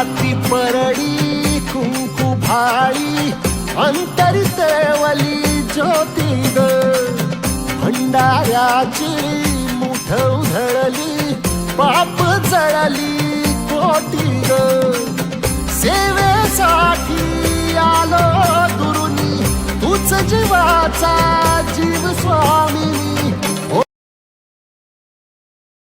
हाती परडी कुंकू भाळी अंतरी तेवली ज्योती ग भंडाऱ्याची मुठ उधळली पाप जळली कोटी ग सेवेसाठी आलो दुरुनी तूच जीवाचा जीव स्वामी